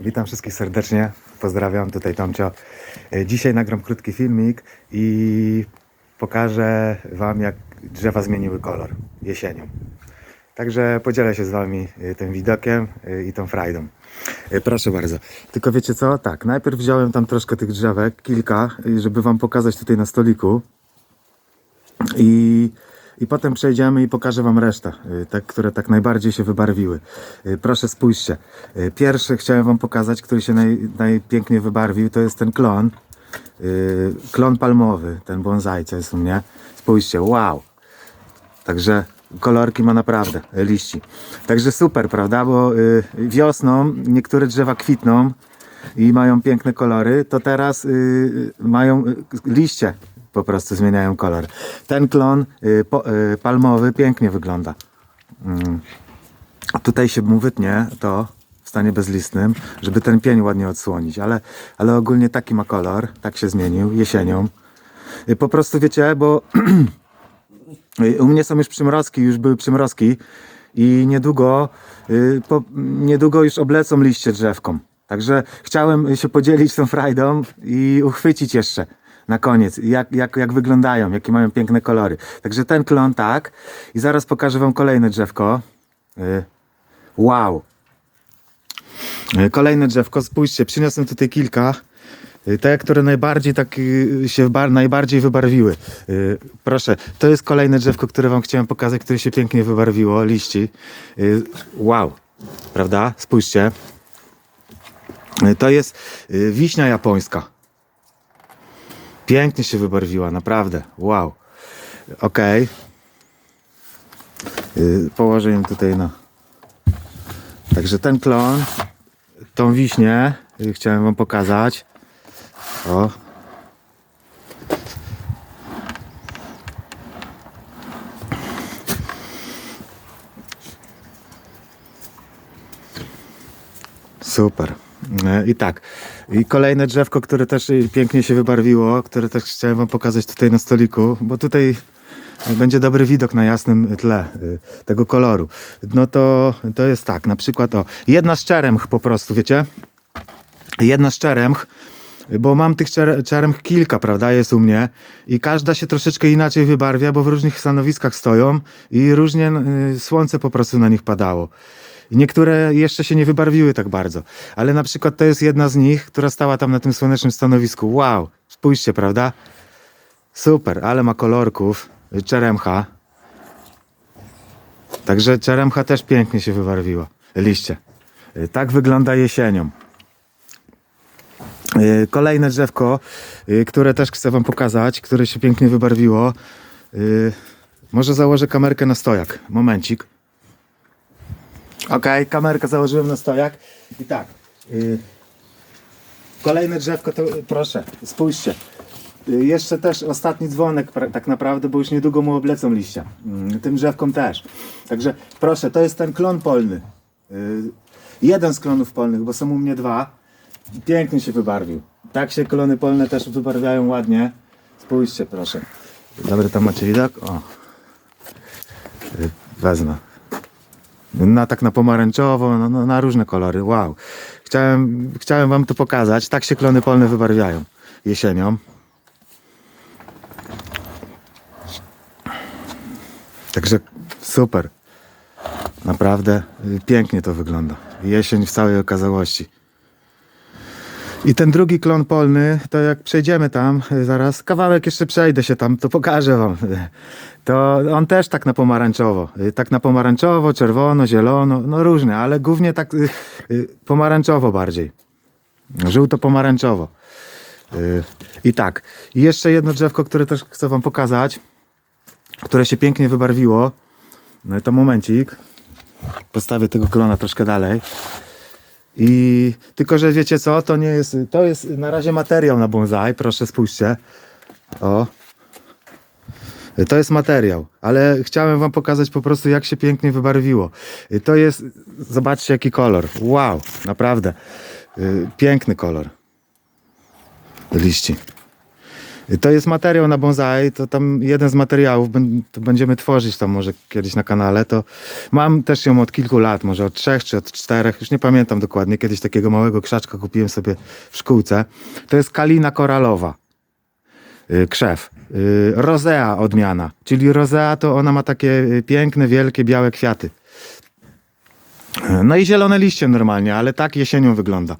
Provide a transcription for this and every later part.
Witam wszystkich serdecznie. Pozdrawiam, tutaj Tomcio. E, Dzisiaj nagram krótki filmik i pokażę Wam, jak drzewa zmieniły kolor jesienią. Także podzielę się z Wami e, tym widokiem e, i tą frajdą. Proszę bardzo. Tylko wiecie co? Tak, najpierw wziąłem tam troszkę tych drzewek, kilka, żeby Wam pokazać tutaj na stoliku. I, I potem przejdziemy i pokażę Wam resztę, y, te, które tak najbardziej się wybarwiły. Y, Proszę spójrzcie. Y, Pierwszy chciałem Wam pokazać, który się naj, najpiękniej wybarwił, to jest ten klon. Klon palmowy, ten bonsai, co jest u mnie. Spójrzcie, wow! Także kolorki ma naprawdę, liści. Także super, prawda? Bo wiosną niektóre drzewa kwitną i mają piękne kolory, to teraz mają liście po prostu zmieniają kolor. Ten klon y, po, y, palmowy pięknie wygląda. Mm. Tutaj się mu wytnie to w stanie bezlistnym, żeby ten pień ładnie odsłonić, ale, ale ogólnie taki ma kolor, tak się zmienił jesienią. Y, Po prostu wiecie, bo Y, U mnie są już przymrozki, już były przymrozki i niedługo, y, po, niedługo już oblecą liście drzewką. Także chciałem się podzielić tą frajdą i uchwycić jeszcze na koniec, jak, jak, jak wyglądają, jakie mają piękne kolory. Także ten klon tak i zaraz pokażę wam kolejne drzewko. Y, Wow! Y, Kolejne drzewko, spójrzcie, przyniosłem tutaj kilka. Y, Te, które najbardziej tak się bar, najbardziej wybarwiły. Proszę, to jest kolejne drzewko, które wam chciałem pokazać, które się pięknie wybarwiło, liści. Wow, prawda? Spójrzcie. To jest wiśnia japońska. Pięknie się wybarwiła, naprawdę. Wow. Y, Położę ją tutaj na... Także ten klon, tą wiśnię y, chciałem wam pokazać. O. Super. I tak. I kolejne drzewko, które też pięknie się wybarwiło, które też chciałem wam pokazać tutaj na stoliku, bo tutaj będzie dobry widok na jasnym tle y, tego koloru. No to, to jest tak, na przykład o, jedna z czeremch po prostu, wiecie? Jedna z czeremch, bo mam tych czer- czeremch kilka, prawda, jest u mnie i każda się troszeczkę inaczej wybarwia, bo w różnych stanowiskach stoją i różnie y, słońce po prostu na nich padało. Niektóre jeszcze się nie wybarwiły tak bardzo, ale na przykład to jest jedna z nich, która stała tam na tym słonecznym stanowisku. Wow, spójrzcie, prawda? Super, ale ma kolorków. Czeremcha. Także czeremcha też pięknie się wybarwiła. Liście. Y, Tak wygląda jesienią. Y, Kolejne drzewko, y, które też chcę Wam pokazać, które się pięknie wybarwiło. Może założę kamerkę na stojak. Momencik. Ok, kamerkę założyłem na stojak. I tak. y, Kolejne drzewko to proszę, spójrzcie. Y, Jeszcze też ostatni dzwonek pra- tak naprawdę, bo już niedługo mu oblecą liścia. Mm, Tym drzewkom też. Także proszę, to jest ten klon polny. Y, Jeden z klonów polnych, bo są u mnie dwa. Pięknie się wybarwił. Tak się klony polne też wybarwiają ładnie. Spójrzcie proszę. Dobry tam macie widok? O. Y, Wezmę. Na tak na pomarańczowo, no, no, na różne kolory. Wow. Chciałem, chciałem wam to pokazać. Tak się klony polne wybarwiają jesienią. Także super. Naprawdę pięknie to wygląda. Jesień w całej okazałości. I ten drugi klon polny, to jak przejdziemy tam y, zaraz, kawałek jeszcze przejdę się tam, to pokażę wam. To on też tak na pomarańczowo. y, Tak na pomarańczowo, czerwono, zielono, no różne, ale głównie tak y, pomarańczowo bardziej. Żółto-pomarańczowo. I tak. I jeszcze jedno drzewko, które też chcę wam pokazać, które się pięknie wybarwiło. No i to momencik. Postawię tego klona troszkę dalej. I tylko, że wiecie co, to nie jest, to jest na razie materiał na bonsai, proszę spójrzcie. O. To jest materiał, ale chciałem wam pokazać po prostu jak się pięknie wybarwiło. To jest, zobaczcie jaki kolor. Wow, naprawdę. Y, Piękny kolor. Liści. To jest materiał na bonsai, to tam jeden z materiałów, to będziemy tworzyć tam może kiedyś na kanale, to mam też ją od kilku lat, może od trzech czy od czterech, już nie pamiętam dokładnie, kiedyś takiego małego krzaczka kupiłem sobie w szkółce. To jest kalina koralowa, y, krzew. Y, Rosea odmiana, czyli rosea to ona ma takie y, piękne, wielkie, białe kwiaty. No i zielone liście normalnie, ale tak jesienią wygląda.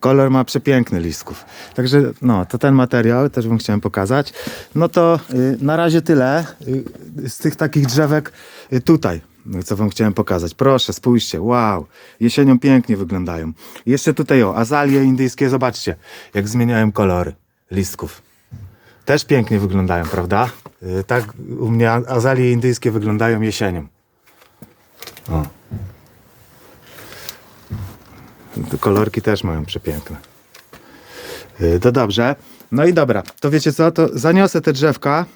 Kolor ma przepiękny listków. Także no, to ten materiał też bym chciałem pokazać. No to y, na razie tyle y, z tych takich drzewek y, tutaj, co wam chciałem pokazać. Proszę, spójrzcie, wow, jesienią pięknie wyglądają. Jeszcze tutaj o, azalie indyjskie, zobaczcie, jak zmieniają kolory listków. Też pięknie wyglądają, prawda? Y, tak u mnie azalie indyjskie wyglądają jesienią. O. Kolorki też mają przepiękne. Yy, To dobrze. No i dobra, to wiecie co, to zaniosę te drzewka.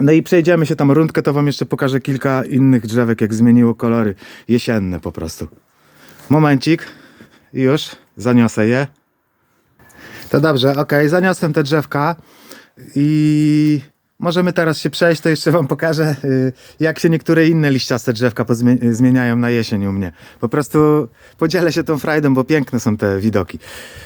No i przejdziemy się tam rundkę, to wam jeszcze pokażę kilka innych drzewek, jak zmieniło kolory jesienne po prostu. Momencik. Już, zaniosę je. To dobrze, okej, zaniosłem te drzewka i możemy teraz się przejść, to jeszcze wam pokażę, y, jak się niektóre inne liściaste drzewka pozmie- zmieniają na jesień u mnie. Po prostu podzielę się tą frajdą, bo piękne są te widoki.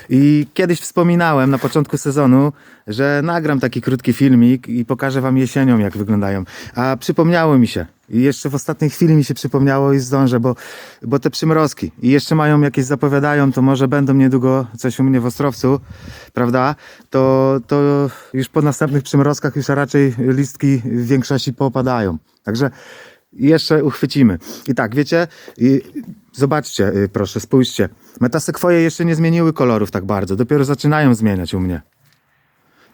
I kiedyś wspominałem na początku sezonu, że nagram taki krótki filmik i pokażę wam jesienią, jak wyglądają. A przypomniało mi się. I jeszcze w ostatniej chwili mi się przypomniało i zdążę, bo, bo te przymrozki i jeszcze mają jakieś zapowiadają, to może będą niedługo coś u mnie w Ostrowcu, prawda? To, to już po następnych przymrozkach już raczej listki w większości popadają. Także jeszcze uchwycimy. I tak, wiecie, i zobaczcie, y, proszę, spójrzcie. Metasekwoje jeszcze nie zmieniły kolorów tak bardzo, dopiero zaczynają zmieniać u mnie.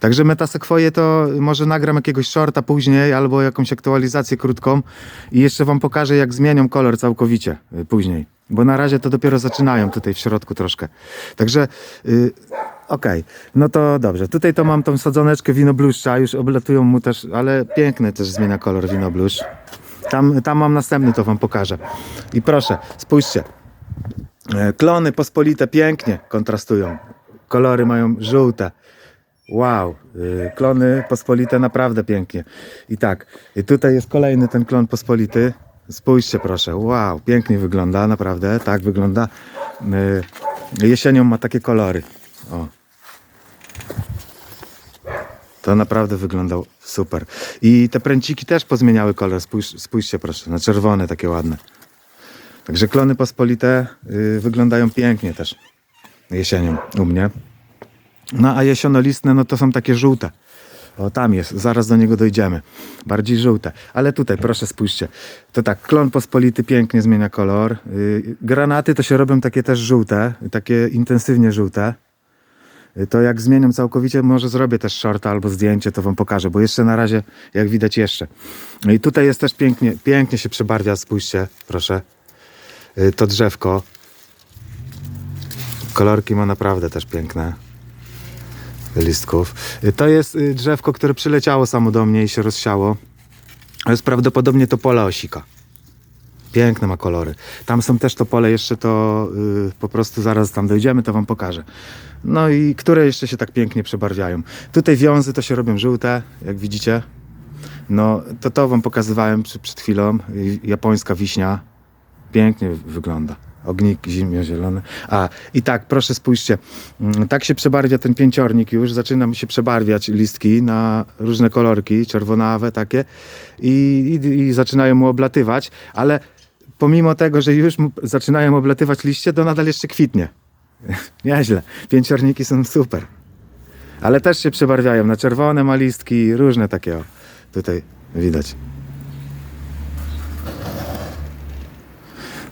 Także metasekwoje to może nagram jakiegoś shorta później albo jakąś aktualizację krótką i jeszcze wam pokażę jak zmienią kolor całkowicie y, później. Bo na razie to dopiero zaczynają tutaj w środku troszkę. Także y, okej, no to dobrze. Tutaj to mam tą sadzoneczkę winobluszcza, już oblatują mu też, ale piękny też zmienia kolor winobluszcz. Tam, tam mam następny, to wam pokażę. I proszę, spójrzcie. E, Klony pospolite pięknie kontrastują. Kolory mają żółte. Wow, y, klony pospolite naprawdę pięknie. I tak, i tutaj jest kolejny ten klon pospolity. Spójrzcie proszę, wow, pięknie wygląda, naprawdę, tak wygląda. Y, Jesienią ma takie kolory. O. To naprawdę wyglądał super. I te pręciki też pozmieniały kolor, Spójrz, spójrzcie proszę, na czerwone takie ładne. Także klony pospolite y, wyglądają pięknie też jesienią u mnie. No a jesionolistne, no to są takie żółte. O, tam jest, zaraz do niego dojdziemy. Bardziej żółte. Ale tutaj, proszę spójrzcie. To tak, klon pospolity pięknie zmienia kolor. Yy, granaty to się robią takie też żółte, takie intensywnie żółte. Yy, To jak zmienią całkowicie, może zrobię też shorta albo zdjęcie, to wam pokażę, bo jeszcze na razie, jak widać jeszcze. I tutaj jest też pięknie, pięknie się przebarwia, spójrzcie, proszę. Yy, To drzewko. Kolorki ma naprawdę też piękne listków. To jest y, drzewko, które przyleciało samo do mnie i się rozsiało. To jest prawdopodobnie to pole osika. Piękne ma kolory. Tam są też to pole, jeszcze to y, po prostu zaraz tam dojdziemy, to wam pokażę. No i które jeszcze się tak pięknie przebarwiają. Tutaj wiązy to się robią żółte, jak widzicie. No to to wam pokazywałem przed chwilą. Y, Japońska wiśnia. Pięknie wygląda. Ognik zimno-zielony. A, i tak, proszę spójrzcie. Mm, Tak się przebarwia ten pięciornik już. Zaczyna mi się przebarwiać listki na różne kolorki, czerwonawe takie. I, i, i zaczynają mu oblatywać, ale pomimo tego, że już zaczynają oblatywać liście, to nadal jeszcze kwitnie. Nieźle. Pięciorniki są super. Ale też się przebarwiają na czerwone ma listki, różne takie o. Tutaj widać.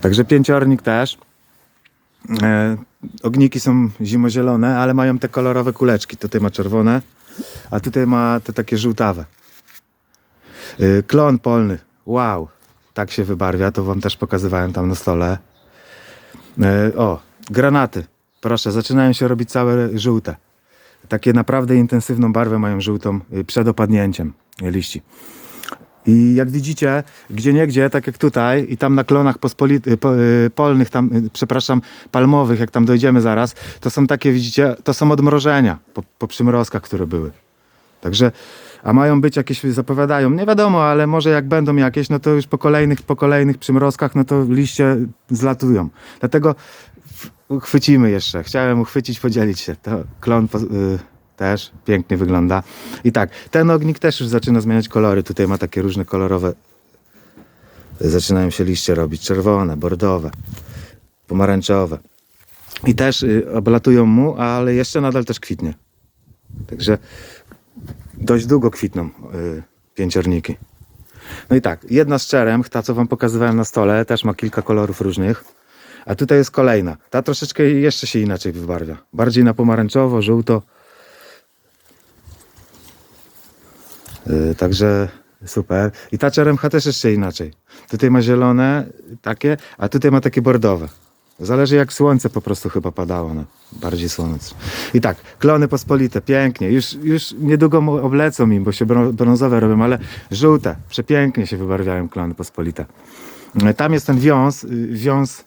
Także pięciornik też. E, ogniki są zimozielone, ale mają te kolorowe kuleczki. Tutaj ma czerwone, a tutaj ma te takie żółtawe. E, klon polny. Wow. Tak się wybarwia. To wam też pokazywałem tam na stole. E, o, granaty. Proszę, zaczynają się robić całe żółte. Takie naprawdę intensywną barwę mają żółtą y, przed opadnięciem liści. I jak widzicie, gdzie niegdzie, tak jak tutaj i tam na klonach pospoli- y, po, y, polnych, tam, y, przepraszam, palmowych, jak tam dojdziemy zaraz, to są takie, widzicie, to są odmrożenia po, po przymrozkach, które były. Także, a mają być jakieś, zapowiadają, nie wiadomo, ale może jak będą jakieś, no to już po kolejnych, po kolejnych przymrozkach, no to liście zlatują. Dlatego chwycimy jeszcze. Chciałem uchwycić, podzielić się. To klon po, też pięknie wygląda. I tak, ten ognik też już zaczyna zmieniać kolory. Tutaj ma takie różne kolorowe. Zaczynają się liście robić. Czerwone, bordowe, pomarańczowe. I też y, oblatują mu, ale jeszcze nadal też kwitnie. Także dość długo kwitną y, pięciorniki. No i tak, jedna z czerem, ta co wam pokazywałem na stole, też ma kilka kolorów różnych. A tutaj jest kolejna. Ta troszeczkę jeszcze się inaczej wybarwia. Bardziej na pomarańczowo, żółto. Także super. I ta czeremcha też jeszcze inaczej. Tutaj ma zielone takie, a tutaj ma takie bordowe. Zależy jak słońce po prostu chyba padało. No. Bardziej słońce. I tak, klony pospolite, pięknie. Już, już niedługo oblecą im, bo się brą- brązowe robią, ale żółte. Przepięknie się wybarwiają klony pospolite. Yy, Tam jest ten wiąz, yy, wiąz,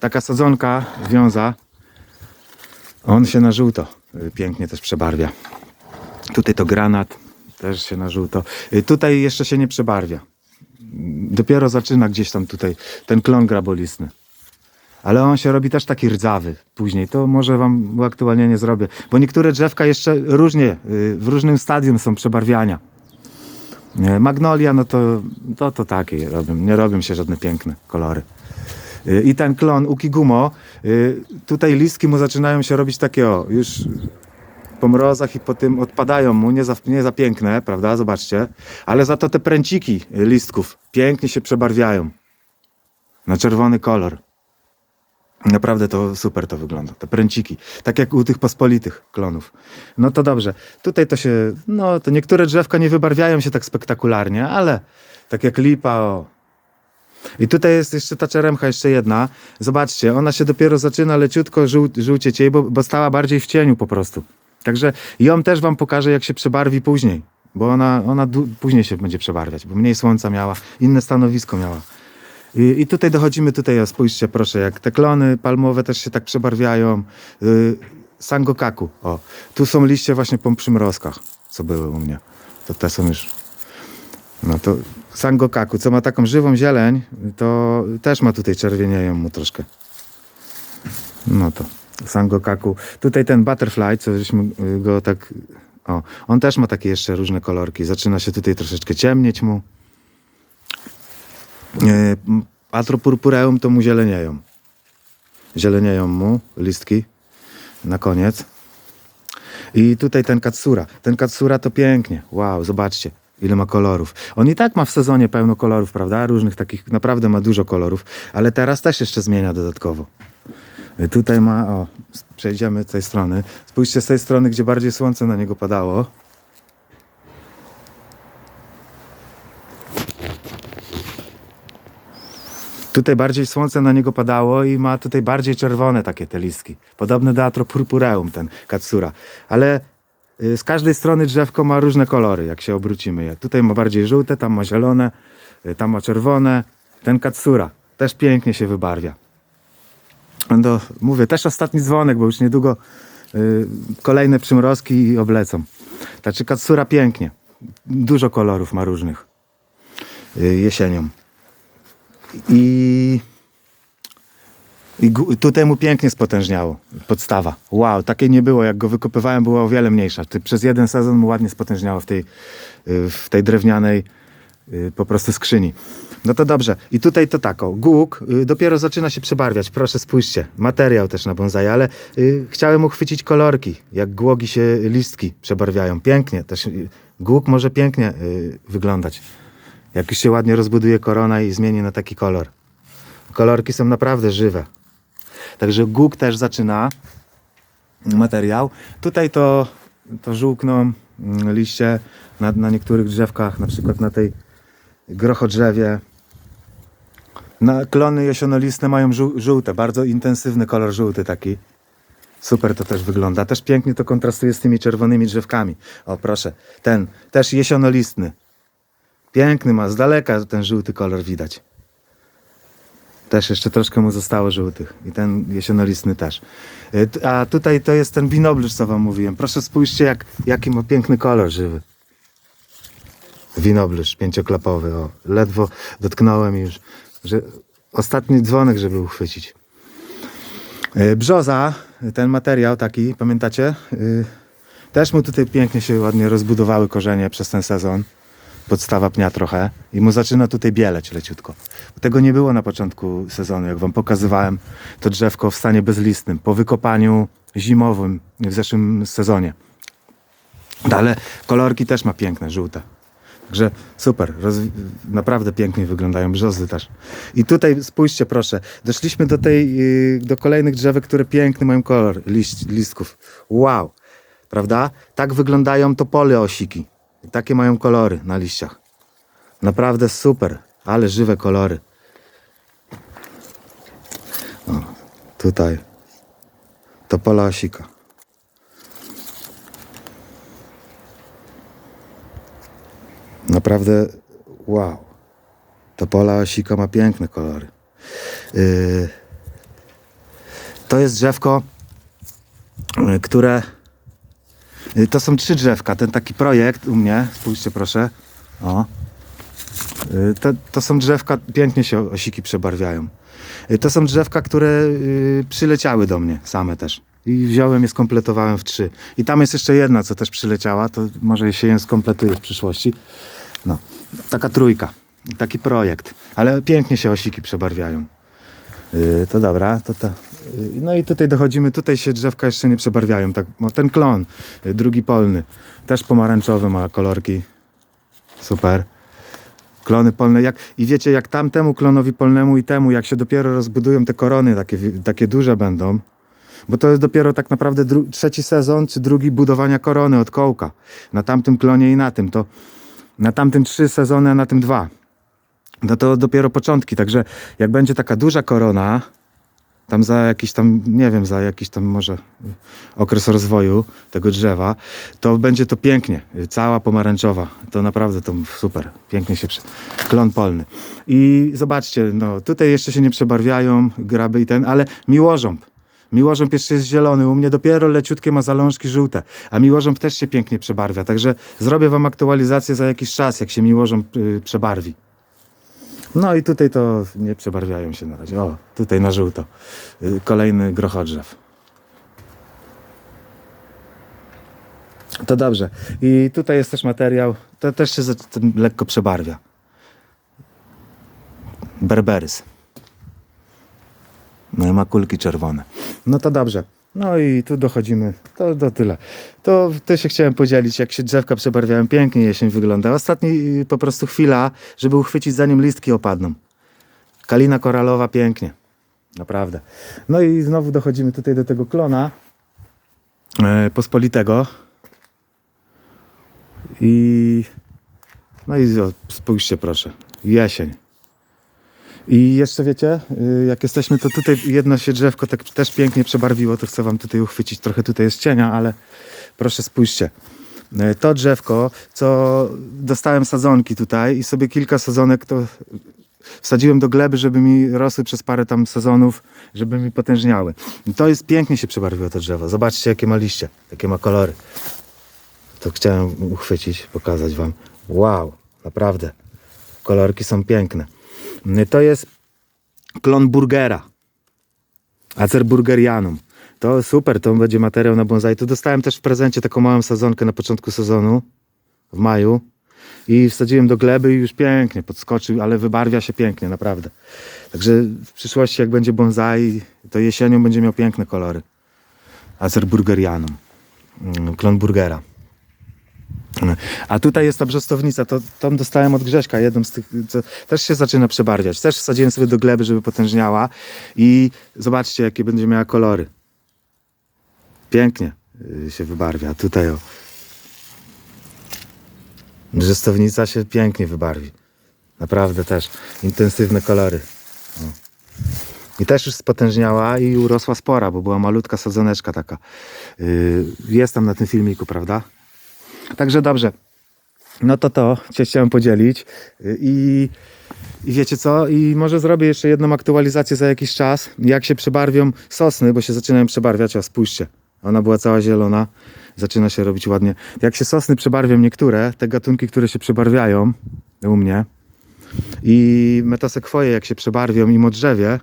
taka sadzonka wiąza. On się na żółto pięknie też przebarwia. Tutaj to granat, też się na żółto. Y, Tutaj jeszcze się nie przebarwia. Dopiero zaczyna gdzieś tam tutaj ten klon grabolistny. Ale on się robi też taki rdzawy później. To może wam uaktualnienie zrobię. Bo niektóre drzewka jeszcze różnie, y, w różnym stadium są przebarwiania. Nie, Magnolia, no to, to, to takie robią. Nie robią się żadne piękne kolory. Y, I ten klon Ukigumo, y, tutaj listki mu zaczynają się robić takie o, już po mrozach i po tym odpadają mu, nie za, nie za piękne, prawda? Zobaczcie. Ale za to te pręciki listków pięknie się przebarwiają na czerwony kolor. Naprawdę to super to wygląda, te pręciki. Tak jak u tych pospolitych klonów. No to dobrze. Tutaj to się, no to niektóre drzewka nie wybarwiają się tak spektakularnie, ale tak jak lipa, o. I tutaj jest jeszcze ta czeremcha, jeszcze jedna. Zobaczcie, ona się dopiero zaczyna leciutko żół, żółcieć jej, bo, bo stała bardziej w cieniu po prostu. Także ją też wam pokażę, jak się przebarwi później. Bo ona, ona później się będzie przebarwiać, bo mniej słońca miała, inne stanowisko miała. I, I tutaj dochodzimy, tutaj o, spójrzcie proszę, jak te klony palmowe też się tak przebarwiają. Yy, sangokaku, o. Tu są liście właśnie po przymrozkach, co były u mnie. To te są już... No to sangokaku, co ma taką żywą zieleń, to też ma tutaj czerwienieją mu troszkę. No to sangokaku. Tutaj ten butterfly, co żeśmy y, go tak... O, on też ma takie jeszcze różne kolorki. Zaczyna się tutaj troszeczkę ciemnieć mu. E, Atropurpureum to mu zielenieją. Zielenieją mu listki na koniec. I tutaj ten katsura. Ten katsura to pięknie. Wow, zobaczcie, ile ma kolorów. On i tak ma w sezonie pełno kolorów, prawda? Różnych takich, naprawdę ma dużo kolorów, ale teraz też jeszcze zmienia dodatkowo. Tutaj ma, o, przejdziemy z tej strony. Spójrzcie z tej strony, gdzie bardziej słońce na niego padało. Tutaj bardziej słońce na niego padało i ma tutaj bardziej czerwone takie te listki. Podobne do Atropurpureum ten Katsura. Ale y, z każdej strony drzewko ma różne kolory, jak się obrócimy je. Tutaj ma bardziej żółte, tam ma zielone, y, tam ma czerwone. Ten Katsura też pięknie się wybarwia. No, mówię, też ostatni dzwonek, bo już niedługo y, kolejne przymrozki oblecą. Znaczy Katsura pięknie. Dużo kolorów ma różnych y, jesienią. I, i tutaj mu pięknie spotężniało podstawa. Wow, takiej nie było. Jak go wykopywałem, była o wiele mniejsza. Przez jeden sezon mu ładnie spotężniało w tej, y, w tej drewnianej po prostu skrzyni. No to dobrze. I tutaj to tak, o, głuk y, dopiero zaczyna się przebarwiać. Proszę spójrzcie. Materiał też na bonsai, ale y, chciałem uchwycić kolorki, jak głogi się listki przebarwiają. Pięknie. Też y, głuk może pięknie y, wyglądać. Jak już się ładnie rozbuduje korona i zmieni na taki kolor. Kolorki są naprawdę żywe. Także głuk też zaczyna materiał. Tutaj to, to żółkną mm, liście na, na niektórych drzewkach, na przykład na tej grochodrzewie. Na klony jesionolistne mają żół, żółte, bardzo intensywny kolor żółty taki. Super to też wygląda. Też pięknie to kontrastuje z tymi czerwonymi drzewkami. O proszę, ten też jesionolistny. Piękny ma, z daleka ten żółty kolor widać. Też jeszcze troszkę mu zostało żółtych. I ten jesionolistny też. Y, A tutaj to jest ten binoblusz, co wam mówiłem. Proszę spójrzcie, jak, jaki ma piękny kolor żywy. Winoblysz pięcioklapowy, o. Ledwo dotknąłem już, że ostatni dzwonek, żeby uchwycić. E, Brzoza, ten materiał taki, pamiętacie? Y, Też mu tutaj pięknie się ładnie rozbudowały korzenie przez ten sezon. Podstawa pnia trochę i mu zaczyna tutaj bieleć leciutko. Tego nie było na początku sezonu, jak wam pokazywałem to drzewko w stanie bezlistnym, po wykopaniu zimowym w zeszłym sezonie. Ale kolorki też ma piękne, żółte. Także super, naprawdę pięknie wyglądają brzozy też. I tutaj spójrzcie proszę, doszliśmy do tej, yy, do kolejnych drzewek, które piękny mają kolor liść, listków. Wow, prawda? Tak wyglądają topole osiki. Takie mają kolory na liściach. Naprawdę super, ale żywe kolory. O, tutaj topola osika. Naprawdę wow. To pola osika ma piękne kolory. Yy, to jest drzewko, yy, które. Yy, to są trzy drzewka. Ten taki projekt u mnie, spójrzcie proszę. O. Yy, to, to są drzewka, pięknie się osiki przebarwiają. Yy, to są drzewka, które przyleciały do mnie same też. I wziąłem je, skompletowałem w trzy. I tam jest jeszcze jedna, co też przyleciała, to może się je skompletuje w przyszłości. No, taka trójka, taki projekt, ale pięknie się osiki przebarwiają. Yy, to dobra, to ta. Yy, no i tutaj dochodzimy, tutaj się drzewka jeszcze nie przebarwiają. Tak, no ten klon, yy, drugi polny, też pomarańczowy ma kolorki. Super. Klony polne, jak, i wiecie, jak tamtemu klonowi polnemu i temu, jak się dopiero rozbudują te korony, takie, takie duże będą, bo to jest dopiero tak naprawdę trzeci sezon, czy drugi budowania korony od kołka. Na tamtym klonie i na tym, to na tamtym trzy sezony, a na tym dwa. No to dopiero początki, także jak będzie taka duża korona, tam za jakiś tam, nie wiem, za jakiś tam może okres rozwoju tego drzewa, to będzie to pięknie, cała pomarańczowa. To naprawdę to super, pięknie się przy... klon polny. I zobaczcie, no tutaj jeszcze się nie przebarwiają graby i ten, ale miłożąb. Miłożąb jeszcze jest zielony, u mnie dopiero leciutkie ma zalążki żółte, a miłożąb też się pięknie przebarwia, także zrobię wam aktualizację za jakiś czas, jak się miłożąb y, przebarwi. No i tutaj to nie przebarwiają się na razie. O, tutaj na żółto. Y, Kolejny grochodrzew. To dobrze. I tutaj jest też materiał, to też się lekko przebarwia. Berberys. No ma kulki czerwone. No to dobrze. No i tu dochodzimy. To, to tyle. To, to się chciałem podzielić, jak się drzewka przebarwiają. Pięknie jesień wygląda. Ostatni y, po prostu chwila, żeby uchwycić zanim listki opadną. Kalina koralowa pięknie. Naprawdę. No i znowu dochodzimy tutaj do tego klona e, pospolitego. I no i spójrzcie proszę. Jesień. I jeszcze wiecie, y, jak jesteśmy, to tutaj jedno się drzewko tak też pięknie przebarwiło, to chcę wam tutaj uchwycić. Trochę tutaj jest cienia, ale proszę spójrzcie. Y, To drzewko, co dostałem sadzonki tutaj i sobie kilka sadzonek to wsadziłem do gleby, żeby mi rosły przez parę tam sezonów, żeby mi potężniały. I to jest pięknie się przebarwiło to drzewo. Zobaczcie, jakie ma liście, jakie ma kolory. To chciałem uchwycić, pokazać wam. Wow, naprawdę. Kolorki są piękne. To jest klon burgera. Acer burgerianum. To super, to będzie materiał na bonsai. Tu dostałem też w prezencie taką małą sadzonkę na początku sezonu, w maju. I wsadziłem do gleby i już pięknie podskoczył, ale wybarwia się pięknie, naprawdę. Także w przyszłości jak będzie bonsai, to jesienią będzie miał piękne kolory. Acer burgerianum. Mm, Klon burgera. A tutaj jest ta brzostownica, to tą dostałem od Grześka, jedną z tych, też się zaczyna przebarwiać. Też wsadziłem sobie do gleby, żeby potężniała i zobaczcie, jakie będzie miała kolory. Pięknie y, się wybarwia. Tutaj o. Brzostownica się pięknie wybarwi. Naprawdę też. Intensywne kolory. O. I też już spotężniała i urosła spora, bo była malutka sadzoneczka taka. Yy, jest tam na tym filmiku, prawda? Także dobrze. No to to cię chciałem podzielić. I, I wiecie co? I może zrobię jeszcze jedną aktualizację za jakiś czas. Jak się przebarwią sosny, bo się zaczynają przebarwiać. O, spójrzcie. Ona była cała zielona. Zaczyna się robić ładnie. Jak się sosny przebarwią niektóre, te gatunki, które się przebarwiają u mnie i metasekwoje jak się przebarwią i modrzewie,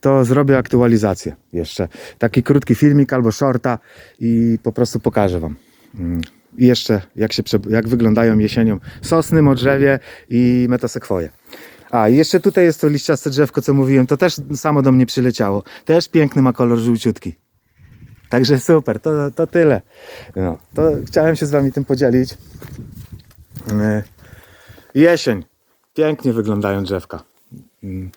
to zrobię aktualizację jeszcze. Taki krótki filmik albo shorta i po prostu pokażę Wam. I jeszcze jak, się, jak wyglądają jesienią sosny, modrzewie i metasekwoje. A i jeszcze tutaj jest to liściaste drzewko, co mówiłem, to też samo do mnie przyleciało. Też piękny ma kolor żółciutki. Także super, to, to tyle. No, to chciałem się z Wami tym podzielić. Yy, Jesień. Pięknie wyglądają drzewka. Mm.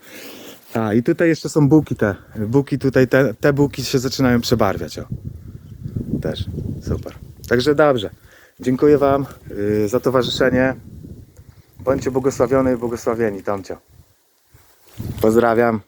A i tutaj jeszcze są buki te. Buki tutaj, te, te buki się zaczynają przebarwiać. O. Też. Super. Także dobrze. Dziękuję Wam yy, za towarzyszenie. Bądźcie błogosławiony i błogosławieni, Tomcio. Pozdrawiam.